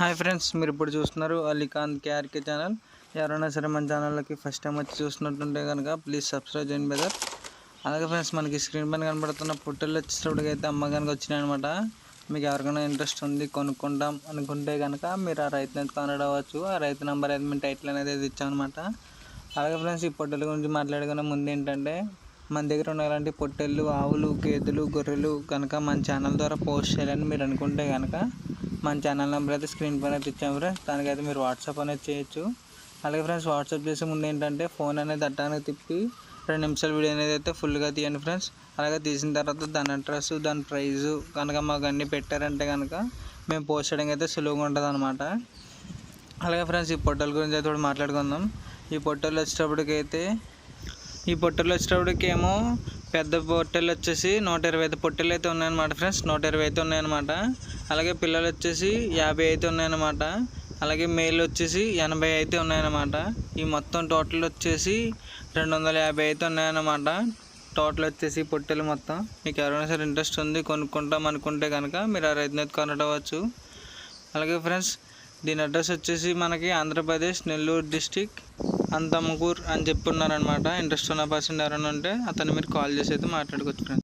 Hi friends మీరు ఇప్పుడు చూస్తున్నారు అలీఖాన్ కేఆర్కే ఛానల్. ఎవరైనా సరే మన ఛానల్లోకి ఫస్ట్ టైం వచ్చి చూస్తున్నట్టుంటే కనుక ప్లీజ్ సబ్స్క్రైబ్ చేయండి బ్రదర్ అలాగే ఫ్రెండ్స్ మనకి స్క్రీన్ పైన కనబడుతున్న పుట్టలు వచ్చేటప్పటికి అయితే అమ్మకానికి వచ్చినాయి అనమాట మీకు ఎవరికైనా ఇంట్రెస్ట్ ఉంది కొనుక్కుంటాం అనుకుంటే కనుక మీరు ఆ రైతుని అయితే అవ్వచ్చు. ఆ రైతు నెంబర్ అయితే మేము టైటిల్ అనేది అయితే ఇచ్చామన్నమాట. అలాగే ఫ్రెండ్స్ ఈ పొట్టెల గురించి మాట్లాడుకునే ముందు ఏంటంటే మన దగ్గర ఉన్న ఇలాంటి పొట్టెళ్ళు ఆవులు గేదెలు గొర్రెలు కనుక మన ఛానల్ ద్వారా పోస్ట్ చేయాలని మీరు అనుకుంటే కనుక మన ఛానల్ నెంబర్ అయితే స్క్రీన్ పైన అయితే ఇచ్చాము ఫ్రెండ్స్ దానికైతే మీరు వాట్సాప్ అనేది చేయొచ్చు. అలాగే ఫ్రెండ్స్ వాట్సాప్ చేసే ముందు ఏంటంటే ఫోన్ అనేది అట్టానికి తిప్పి రెండు నిమిషాల వీడియో అనేది అయితే ఫుల్గా తీయండి ఫ్రెండ్స్ అలాగే తీసిన తర్వాత దాని అడ్రస్ దాని ప్రైజు కనుక మాకు అన్నీ పెట్టారంటే కనుక మేము పోస్ట్ చేయడానికి అయితే సులువుగా ఉంటుంది అనమాట అలాగే ఫ్రెండ్స్ ఈ పొట్టల గురించి అయితే కూడా మాట్లాడుకుందాం. ఈ పొట్టలు వచ్చేటప్పటికైతే ఈ పొట్టలు వచ్చేటప్పటికి ఏమో పెద్ద పొట్టెలు వచ్చేసి నూట ఇరవై ఐదు పొట్టెలు అయితే ఉన్నాయన్నమాట ఫ్రెండ్స్ నూట ఇరవై అయితే ఉన్నాయన్నమాట. అలాగే పిల్లలు వచ్చేసి యాభై అయితే ఉన్నాయన్నమాట. అలాగే మేల్ వచ్చేసి ఎనభై అయితే ఉన్నాయన్నమాట. ఈ మొత్తం టోటల్ వచ్చేసి రెండు వందల యాభై అయితే ఉన్నాయన్నమాట. టోటల్ వచ్చేసి పొట్టెలు మొత్తం. మీకు ఎవరైనా సరే ఇంట్రెస్ట్ ఉంది కొనుక్కుంటాం అనుకుంటే కనుక మీరు ఆ రైతుని కొనటవచ్చు అలాగే ఫ్రెండ్స్ దీని అడ్రస్ వచ్చేసి మనకి ఆంధ్రప్రదేశ్ నెల్లూరు డిస్టిక్ అంతమ్మకూర్ అని చెప్పి ఉన్నారనమాట ఇంట్రెస్ట్ ఉన్న పర్సన్ ఎవరైనా ఉంటే అతను మీరు కాల్ చేసి అయితే మాట్లాడుకోవచ్చు ఫ్రెండ్స్.